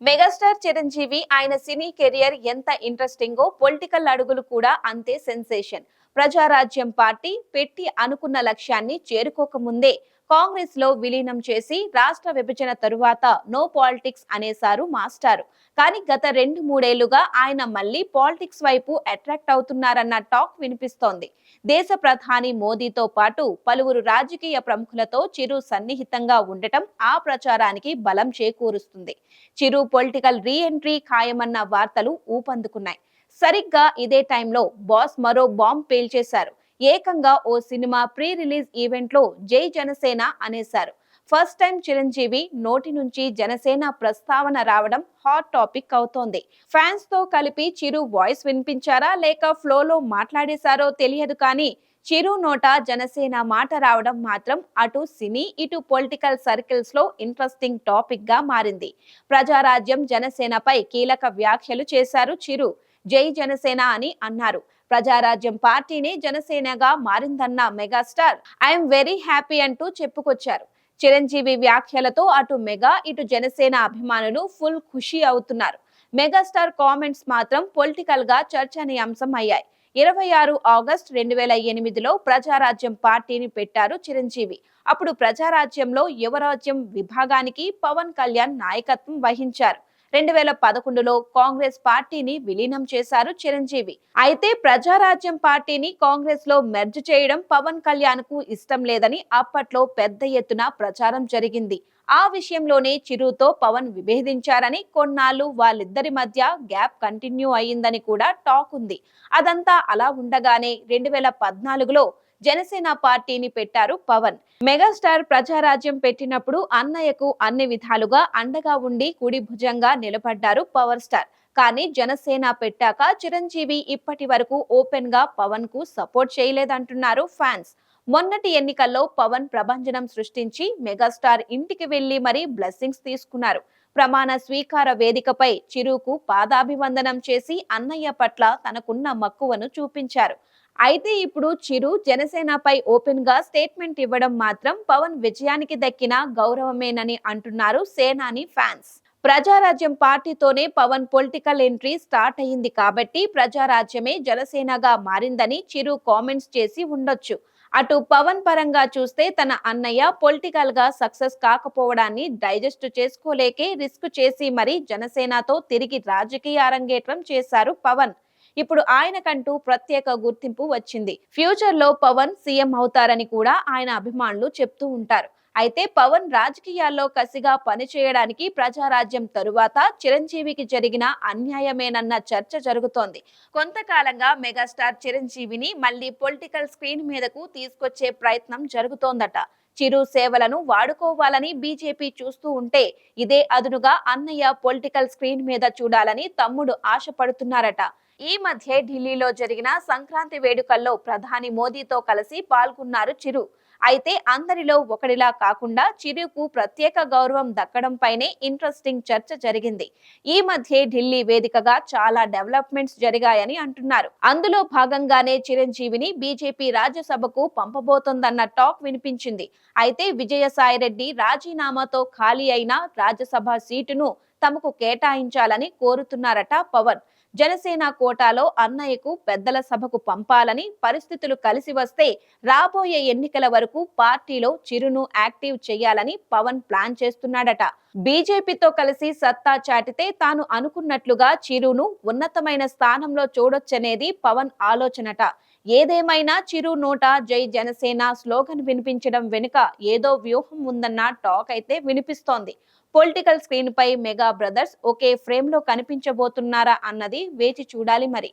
Megastar Chiranjeevi ఆయన సినీ career ఎంత ఇంట్రెస్టింగో political అడుగులు కూడా అంతే సెన్సేషన్. ప్రజారాజ్యం పార్టీ పెట్టి అనుకున్న లక్ష్యాన్ని చేరుకోకముందే కాంగ్రెస్లో విలీనం చేసి రాష్ట్ర విభజన తరువాత నో పాలిటిక్స్ అనేశారు మాస్టారు. కానీ గత రెండు మూడేళ్ళుగా ఆయన మళ్ళీ పాలిటిక్స్ వైపు అట్రాక్ట్ అవుతున్నారన్న టాక్ వినిపిస్తోంది. దేశ ప్రధాని మోదీతో పాటు పలువురు రాజకీయ ప్రముఖులతో చిరు సన్నిహితంగా ఉండటం ఆ ప్రచారానికి బలం చేకూరుస్తుంది. చిరు పొలిటికల్ రీ ఎంట్రీ ఖాయమన్న వార్తలు ఊపందుకున్నాయి. సరిగ్గా ఇదే టైంలో బాస్ మరో బాంబ్ పేల్చేశారు. ఏకంగా ఓ సినిమా ప్రీ రిలీజ్ ఈవెంట్లో జై జనసేన అనేశారు. ఫస్ట్ టైం చిరంజీవి నోటి నుంచి జనసేన ప్రస్తావన రావడం హాట్ టాపిక్ అవుతోంది. ఫ్యాన్స్తో కలిపి చిరు వాయిస్ వినిపించారా లేక ఫ్లోలో మాట్లాడేశారో తెలియదు కానీ చిరు నోట జనసేన మాట రావడం మాత్రం అటు సినీ ఇటు పొలిటికల్ సర్కిల్స్లో ఇంట్రెస్టింగ్ టాపిక్గా మారింది. ప్రజారాజ్యం జనసేనపై కీలక వ్యాఖ్యలు చేశారు చిరు. జై జనసేన అని అన్నారు. ప్రజారాజ్యం పార్టీని జనసేనగా మారిందన్న మెగాస్టార్ ఐఎమ్ వెరీ హ్యాపీ అంటూ చెప్పుకొచ్చారు. చిరంజీవి వ్యాఖ్యలతో అటు మెగా ఇటు జనసేన అభిమానులు ఫుల్ ఖుషి అవుతున్నారు. మెగాస్టార్ కామెంట్స్ మాత్రం పొలిటికల్గా చర్చనీయాంశం అయ్యాయి ఇరవై ఆరు ఆగస్ట్ రెండు వేల ఎనిమిదిలో ప్రజారాజ్యం పార్టీని పెట్టారు చిరంజీవి. అప్పుడు ప్రజారాజ్యంలో యువరాజ్యం విభాగానికి పవన్ కళ్యాణ్ నాయకత్వం వహించారు. రెండు వేల పదకొండులో కాంగ్రెస్ పార్టీని విలీనం చేశారు చిరంజీవి. అయితే ప్రజారాజ్యం పార్టీని కాంగ్రెస్లో మెర్జ్ చేయడం పవన్ కళ్యాణ్కు ఇష్టం లేదని అప్పట్లో పెద్ద ఎత్తున ప్రచారం జరిగింది. ఆ విషయంలోనే చిరుతో పవన్ విభేదించారని కొన్నాళ్ళు వాళ్ళిద్దరి మధ్య గ్యాప్ కంటిన్యూ అయ్యిందని కూడా టాక్ ఉంది. అదంతా అలా ఉండగానే రెండు వేల పద్నాలుగులో జనసేన పార్టీని పెట్టారు పవన్. మెగాస్టార్ ప్రజారాజ్యం పెట్టినప్పుడు అన్నయ్యకు అన్ని విధాలుగా అండగా ఉండి కుడి భుజంగా నిలబడ్డారు పవర్ స్టార్. కానీ జనసేన పెట్టాక చిరంజీవి ఇప్పటి వరకు ఓపెన్గా పవన్కు సపోర్ట్ చేయలేదంటున్నారు ఫ్యాన్స్. మొన్నటి ఎన్నికల్లో పవన్ ప్రభంజనం సృష్టించి మెగాస్టార్ ఇంటికి వెళ్ళి మరీ బ్లెస్సింగ్స్ తీసుకున్నారు. ప్రమాణ స్వీకార వేదికపై చిరుకు పాదాభివందనం చేసి అన్నయ్య పట్ల తనకున్న మక్కువను చూపించారు. అయితే ఇప్పుడు చిరు జనసేనపై ఓపెన్గా స్టేట్మెంట్ ఇవ్వడం మాత్రం పవన్ విజయానికి దక్కిన గౌరవమేనని అంటున్నారు సేనాని ఫ్యాన్స్. ప్రజారాజ్యం పార్టీతోనే పవన్ పొలిటికల్ ఎంట్రీ స్టార్ట్ అయింది కాబట్టి ప్రజారాజ్యమే జనసేనగా మారిందని చిరు కామెంట్స్ చేసి ఉండొచ్చు. అటు పవన్ పరంగా చూస్తే తన అన్నయ్య పొలిటికల్గా సక్సెస్ కాకపోవడాన్ని డైజెస్ట్ చేసుకోలేకే రిస్క్ చేసి మరీ జనసేనతో తిరిగి రాజకీయ అరంగేట్రం చేశారు పవన్. ఇప్పుడు ఆయనకంటూ ప్రత్యేక గుర్తింపు వచ్చింది. ఫ్యూచర్లో పవన్ సీఎం అవుతారని కూడా ఆయన అభిమానులు చెప్తూ ఉంటారు. అయితే పవన్ రాజకీయాల్లో కసిగా పనిచేయడానికి ప్రజారాజ్యం తరువాత చిరంజీవికి జరిగిన అన్యాయమేనన్న చర్చ జరుగుతోంది. కొంతకాలంగా మెగాస్టార్ చిరంజీవిని మళ్ళీ పొలిటికల్ స్క్రీన్ మీదకు తీసుకొచ్చే ప్రయత్నం జరుగుతోందట. చిరు సేవలను వాడుకోవాలని బీజేపీ చూస్తూ ఉంటే ఇదే అదునుగా అన్నయ్య పొలిటికల్ స్క్రీన్ మీద చూడాలని తమ్ముడు ఆశపడుతున్నారట. ఈ మధ్య ఢిల్లీలో జరిగిన సంక్రాంతి వేడుకల్లో ప్రధాని మోదీతో కలిసి పాల్గొన్నారు చిరు. అయితే అందరిలో ఒకడిలా కాకుండా చిరుకు ప్రత్యేక గౌరవం దక్కడంపైనే ఇంట్రెస్టింగ్ చర్చ జరిగింది. ఈ మధ్య ఢిల్లీ వేదికగా చాలా డెవలప్మెంట్స్ జరిగాయని అంటున్నారు. అందులో భాగంగానే చిరంజీవిని బీజేపీ రాజ్యసభకు పంపబోతోందన్న టాక్ వినిపించింది. అయితే విజయసాయిరెడ్డి రాజీనామాతో ఖాళీ అయిన రాజ్యసభ సీటును తమకు కేటాయించాలని కోరుతున్నారట పవన్. జనసేన కోటాలో అన్నయ్యకు పెద్దల సభకు పంపాలని పరిస్థితులు కలిసి వస్తే రాబోయే ఎన్నికల వరకు పార్టీలో చిరును యాక్టివ్ చేయాలని పవన్ ప్లాన్ చేస్తున్నాడట. బీజేపీతో కలిసి సత్తా చాటితే తాను అనుకున్నట్లుగా చిరును ఉన్నతమైన స్థానంలో చూడొచ్చనేది పవన్ ఆలోచనట. ఏదేమైనా చిరు నోట జై జనసేన స్లోగన్ వినిపించడం వెనుక ఏదో వ్యూహం ఉందన్న టాక్ అయితే వినిపిస్తోంది. పొలిటికల్ స్క్రీన్ పై మెగా బ్రదర్స్ ఒకే ఫ్రేమ్లో కనిపించబోతున్నారా అన్నది వేచి చూడాలి మరి.